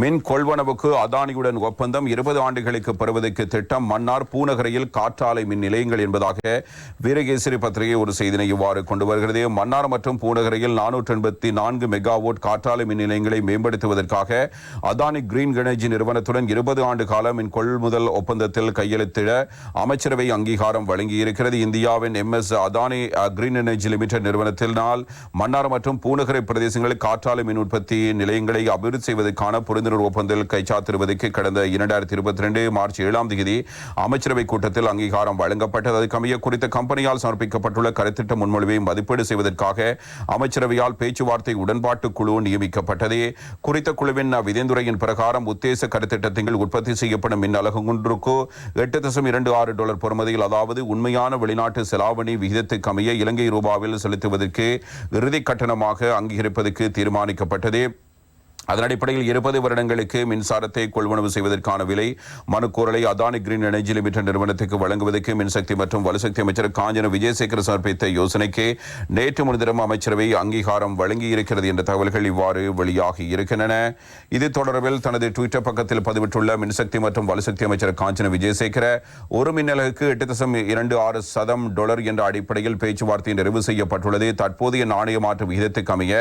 மின் கொள்வனவுக்கு அதானியுடன் ஒப்பந்தம் இருபது ஆண்டுகளுக்கு பெறுவதற்கு திட்டம் மன்னார் பூநகரையில் காற்றாலை மின் நிலையங்கள் என்பதாக வீரகேசரி பத்திரிகை ஒரு செய்தினை இவ்வாறு கொண்டு வருகிறது. மன்னார் மற்றும் பூநகரையில் நானூற்றி எண்பத்தி நான்கு மெகாவோட் காற்றாலை மின் நிலையங்களை மேம்படுத்துவதற்காக அதானி கிரீன் எனர்ஜி நிறுவனத்துடன் இருபது ஆண்டு கால மின் கொள்முதல் ஒப்பந்தத்தில் கையெழுத்திட அமைச்சரவை அங்கீகாரம் வழங்கியிருக்கிறது. இந்தியாவின் M S Adani green energy limited நிறுவனத்தினால் Mannar மற்றும் பூநகரை பிரதேசங்களில் காற்றாலை மின் உற்பத்தி நிலையங்களை அபிவிருத்தி செய்வதற்கான புரிந்துணர்வு ஒப்பந்தத்தில் கைச்சாத்திடுவதற்கு கடந்த இரண்டாயிரத்தி இருபத்தி ரெண்டு மார்ச் ஏழாம் தேதி அமைச்சரவை கூட்டத்தில் அங்கீகாரம் வழங்கப்பட்டது. அதுக்கமைய குறித்த கம்பெனியால் சமர்ப்பிக்கப்பட்டுள்ள கருத்திட்ட முன்மொழிவை மதிப்பீடு செய்வதற்காக அமைச்சரவையால் பேச்சுவார்த்தை உடன்பாட்டு குழு நியமிக்கப்பட்டது. குறித்த குழுவின் விதிந்துரையின் பிரகாரம் உத்தேச கருத்திட்டத்தில் உற்பத்தி செய்யப்படும் மின் அலகு ஒன்றுக்கு எட்டு தசம் இரண்டு ஆறு டாலர் பொறுமதியில் அதாவது உண்மையான வெளிநாட்டு செலாவணி விகிதத்துக்கு அமைய இலங்கை ரூபாவில் செலுத்துவதற்கு இறுதி கட்டணமாக அங்கீகரிப்பதற்கு தீர்மானிக்கப்பட்டது. அதன் அடிப்படையில் இருபது வருடங்களுக்கு மின்சாரத்தை கொள்வனவு செய்வதற்கான விலை மனுக்கூறலை அதானி கிரீன் எனர்ஜி லிமிடெட் நிறுவனத்துக்கு வழங்குவதற்கு மின்சக்தி மற்றும் வலுசக்தி அமைச்சர் காஞ்சன விஜயசேகர் சமர்ப்பித்த யோசனைக்கு நேற்று முன்தினம் அமைச்சரவை அங்கீகாரம் வழங்கியிருக்கிறது என்ற தகவல்கள் இவ்வாறு வெளியாகி இருக்கின்றன. இது தொடர்பில் தனது டுவிட்டர் பக்கத்தில் பதிவிட்டுள்ள மின்சக்தி மற்றும் வலுசக்தி அமைச்சர் காஞ்சன விஜயசேகர ஒரு மின்னலகுக்கு எட்டு தசம் இரண்டு ஆறு சதம் டாலர் என்ற அடிப்படையில் பேச்சுவார்த்தை நிறைவு செய்யப்பட்டுள்ளது. தற்போதைய நாணய மாற்று விகிதத்துக்கு அமைய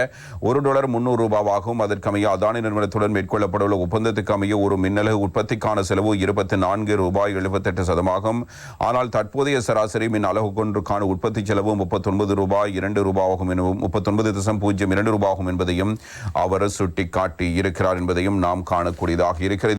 ஒரு டாலர் முன்னூறு ரூபாவாகும். அதற்கமைய அதானி நிறுவனத்துடன் மேற்கொள்ளப்படவுள்ள ஒப்பந்தத்துக்கு அமைய ஒரு மின்னலகு உற்பத்திக்கான செலவு இருபத்தி நான்கு ரூபாய் எழுபத்தெட்டு சதமாகும். ஆனால் தற்போதைய சராசரி மின் அலகு கொன்றுக்கான உற்பத்தி செலவு முப்பத்தொன்பது ரூபாய் இரண்டு ரூபாயாகும் எனவும் முப்பத்தொன்பது தசம் பூஜ்ஜியம் இரண்டு ரூபாயாகும் என்பதையும் அவர் சுட்டிக்காட்டி இருக்கிறார் என்பதையும் நாம் காணக்கூடியதாக இருக்கிறது.